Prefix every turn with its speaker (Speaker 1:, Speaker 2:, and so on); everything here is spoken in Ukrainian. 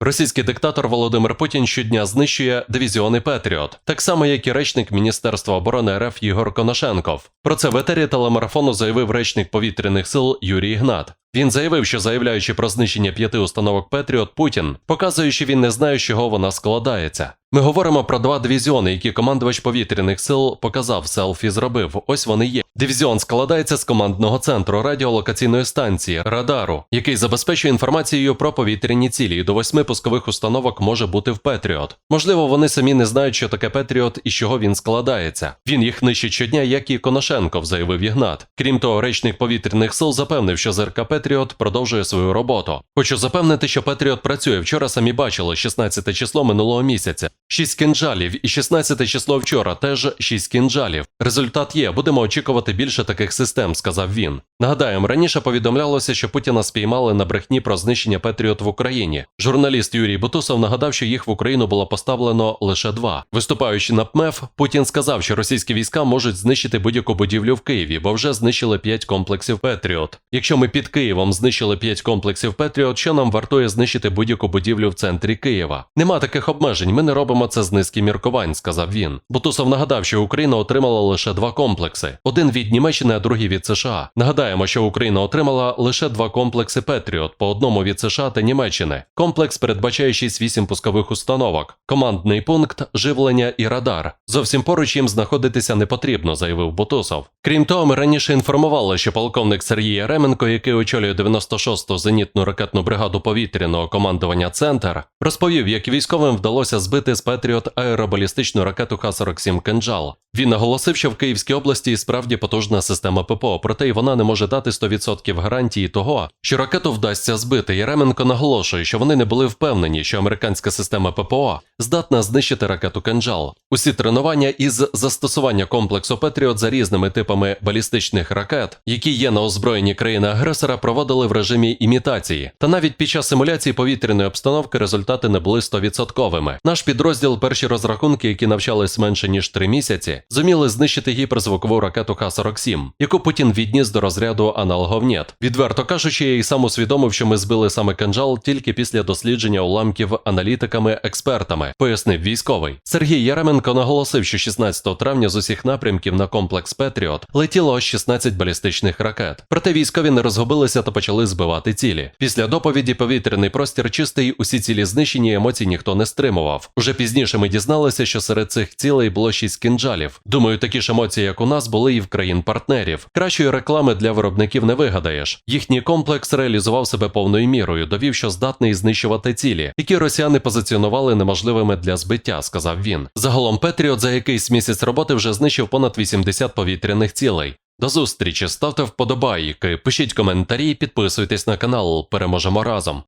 Speaker 1: Російський диктатор Володимир Путін щодня знищує дивізіони Петріот, так само як і речник Міністерства оборони РФ Ігор Коношенков. Про це в етері телемарафону заявив речник повітряних сил Юрій Гнат. Він заявив, що заявляючи про знищення п'яти установок Петріот, Путін показує, що він не знає, з чого вона складається. Ми говоримо про два дивізіони, які командувач повітряних сил показав, селфі зробив. Ось вони є. Дивізіон складається з командного центру радіолокаційної станції радару, який забезпечує інформацією про повітряні цілі. До восьми пускових установок може бути в Петріот. Можливо, вони самі не знають, що таке Петріот і з чого він складається. Він їх нищить щодня, як і Коношенков, заявив Ігнат. Крім того, речник повітряних сил запевнив, що ЗРК Петріот продовжує свою роботу. Хочу запевнити, що Петріот працює. Вчора самі бачили 16 число минулого місяця. 6 кінжалів і 16 число вчора теж 6 кінжалів. Результат є. Будемо очікувати більше таких систем, сказав він. Нагадаємо, раніше повідомлялося, що Путіна спіймали на брехні про знищення Петріот в Україні. Журналіст Юрій Бутусов нагадав, що їх в Україну було поставлено лише два. Виступаючи на ПМЕФ, Путін сказав, що російські війська можуть знищити будь-яку будівлю в Києві, бо вже знищили 5 комплексів Петріот. Якщо ми під Києвом знищили 5 комплексів Петріот, що нам вартує знищити будь-яку будівлю в центрі Києва? Нема таких обмежень. Ми не робимо це з низки міркувань, сказав він. Бутусов нагадав, що Україна отримала лише два комплекси: один від Німеччини, а другий від США. Нагадаємо, що Україна отримала лише два комплекси Петріот, по одному від США та Німеччини. Комплекс передбачає 6-8 пускових установок, командний пункт, живлення і радар. Зовсім поруч їм знаходитися не потрібно, заявив Бутусов. Крім того, ми раніше інформували, що полковник Сергій Яременко, який очолює 96-ту зенітну ракетну бригаду повітряного командування Центр, розповів, як військовим вдалося збити з Петріот аеробалістичну ракету Х-47 «Кинджал». Він наголосив, що в Київській області і справді потужна система ППО, проте й вона не може дати 100% гарантії того, що ракету вдасться збити. Яременко наголошує, що вони не були впевнені, що американська система ППО здатна знищити ракету «Кинджал». Усі тренування із застосування комплексу Петріот за різними типами балістичних ракет, які є на озброєнні країни-агресора, проводили в режимі імітації. Та навіть під час симуляції повітряної обстановки результати не були 100%. Наш підрозділ перші розрахунки, які навчались менше ніж 3 місяці, зуміли знищити гіперзвукову ракету Х-47, яку Путін відніс до розряду аналогов «Нєт». Відверто кажучи, я і сам усвідомив, що ми збили саме кинджал тільки після дослідження уламків аналітиками-експертами, пояснив військовий. Сергій Яременко наголосив, що 16 травня з усіх напрямків на комплекс Петріот летіло аж 16 балістичних ракет. Проте військові не розгубилися та почали збивати цілі. Після доповіді повітряний простір чистий, усі цілі знищені, емоцій ніхто не стримував. Уже пізніше ми дізналися, що серед цих цілей було 6 кінджалів. Думаю, такі ж емоції, як у нас, були і в країн-партнерів. Кращої реклами для виробників не вигадаєш. Їхній комплекс реалізував себе повною мірою, довів, що здатний знищувати цілі, які росіяни позиціонували неможливими для збиття, сказав він. Загалом Петріот за якийсь місяць роботи вже знищив понад 80 повітряних цілей. До зустрічі, ставте вподобайки, пишіть коментарі, підписуйтесь на канал. Переможемо разом.